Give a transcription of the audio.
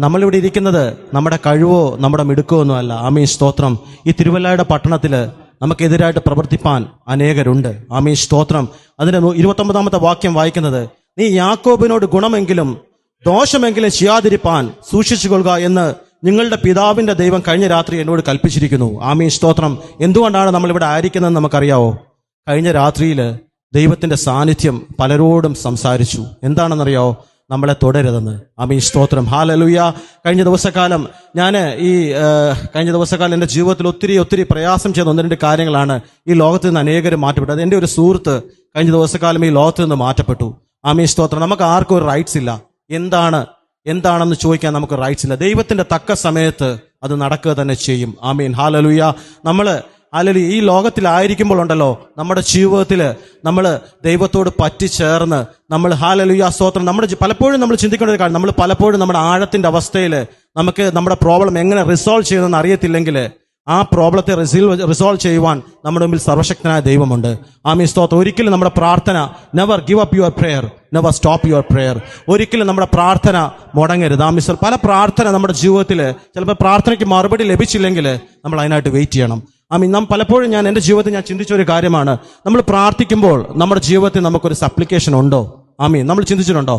നമ്മളിവിടെ ഇരിക്കുന്നത് നമ്മുടെ കഴിവോ നമ്മുടെ മിടുക്കോ ഒന്നും അല്ല. ആമീൻ. സ്തോത്രം. ഈ തിരുവല്ലയുടെ പട്ടണത്തിൽ നമുക്കെതിരായിട്ട് പ്രവർത്തിപ്പാൻ അനേകരുണ്ട്. ആമീ സ്തോത്രം. അതിന്റെ നൂ- ഇരുപത്തൊമ്പതാമത്തെ വാക്യം വായിക്കുന്നത് നീ യാക്കോബിനോട് ഗുണമെങ്കിലും ദോഷമെങ്കിലും ചെയ്യാതിരിപ്പാൻ സൂക്ഷിച്ചുകൊള്ളുക എന്ന് നിങ്ങളുടെ പിതാവിന്റെ ദൈവം കഴിഞ്ഞ രാത്രി എന്നോട് കൽപ്പിച്ചിരിക്കുന്നു. ആമീ സ്തോത്രം. എന്തുകൊണ്ടാണ് നമ്മൾ ഇവിടെ ആയിരിക്കുന്നതെന്ന് നമുക്കറിയാവോ? കഴിഞ്ഞ രാത്രിയിൽ ദൈവത്തിന്റെ സാന്നിധ്യം പലരോടും സംസാരിച്ചു. എന്താണെന്നറിയാവോ? നമ്മളെ തുടരുതെന്ന് ആമീൻ. സ്തോത്രം. ഹാലലുയ. കഴിഞ്ഞ ദിവസക്കാലം ഞാൻ ഈ കഴിഞ്ഞ ദിവസക്കാലം എന്റെ ജീവിതത്തിൽ ഒത്തിരി ഒത്തിരി പ്രയാസം ചെയ്ത ഒന്ന് രണ്ട് കാര്യങ്ങളാണ് ഈ ലോകത്ത് നിന്ന് അനേകരും മാറ്റപ്പെട്ടത്. എന്റെ ഒരു സുഹൃത്ത് കഴിഞ്ഞ ദിവസക്കാലം ഈ ലോകത്ത് നിന്ന് മാറ്റപ്പെട്ടു. ആമീൻ. സ്തോത്രം. നമുക്ക് ആർക്കും ഒരു റൈറ്റ്സ് ഇല്ല. എന്താണ് എന്താണെന്ന് ചോദിക്കാൻ നമുക്ക് റൈറ്റ്സ് ഇല്ല. ദൈവത്തിന്റെ തക്ക സമയത്ത് അത് നടക്കുക തന്നെ ചെയ്യും. ആമീൻ. ഹാലലുയ. നമ്മൾ അല്ലെങ്കിൽ ഈ ലോകത്തിലായിരിക്കുമ്പോൾ ഉണ്ടല്ലോ നമ്മുടെ ജീവിതത്തിൽ നമ്മൾ ദൈവത്തോട് പറ്റിച്ചേർന്ന് നമ്മൾ ഹാലലുയ സ്തോത്രം നമ്മുടെ പലപ്പോഴും നമ്മൾ ചിന്തിക്കേണ്ട ഒരു കാര്യം നമ്മൾ പലപ്പോഴും നമ്മുടെ ആഴത്തിന്റെ അവസ്ഥയിൽ നമുക്ക് നമ്മുടെ പ്രോബ്ലം എങ്ങനെ റിസോൾവ് ചെയ്യുന്നതെന്ന് അറിയത്തില്ലെങ്കിൽ ആ പ്രോബ്ലത്തെ റിസീവ് റിസോൾവ് ചെയ്യുവാൻ നമ്മുടെ മുമ്പിൽ സർവശക്തനായ ദൈവമുണ്ട്. ആ ആമീൻ. സ്തോത്രം. ഒരിക്കലും നമ്മുടെ പ്രാർത്ഥന never give up your prayer never stop your prayer ഒരിക്കലും നമ്മുടെ പ്രാർത്ഥന മുടങ്ങരുത്. ആ ആമീസ് പല പ്രാർത്ഥന നമ്മുടെ ജീവിതത്തിൽ ചിലപ്പോൾ പ്രാർത്ഥനയ്ക്ക് മറുപടി ലഭിച്ചില്ലെങ്കിൽ നമ്മൾ അതിനായിട്ട് വെയിറ്റ് ചെയ്യണം. ആമീൻ നാം പലപ്പോഴും ഞാൻ എന്റെ ജീവിതത്തിൽ ഞാൻ ചിന്തിച്ച ഒരു കാര്യമാണ്. നമ്മൾ പ്രാർത്ഥിക്കുമ്പോൾ നമ്മുടെ ജീവിതത്തിൽ നമുക്കൊരു സപ്ലിക്കേഷൻ ഉണ്ടോ? ആമീൻ നമ്മൾ ചിന്തിച്ചിട്ടുണ്ടോ?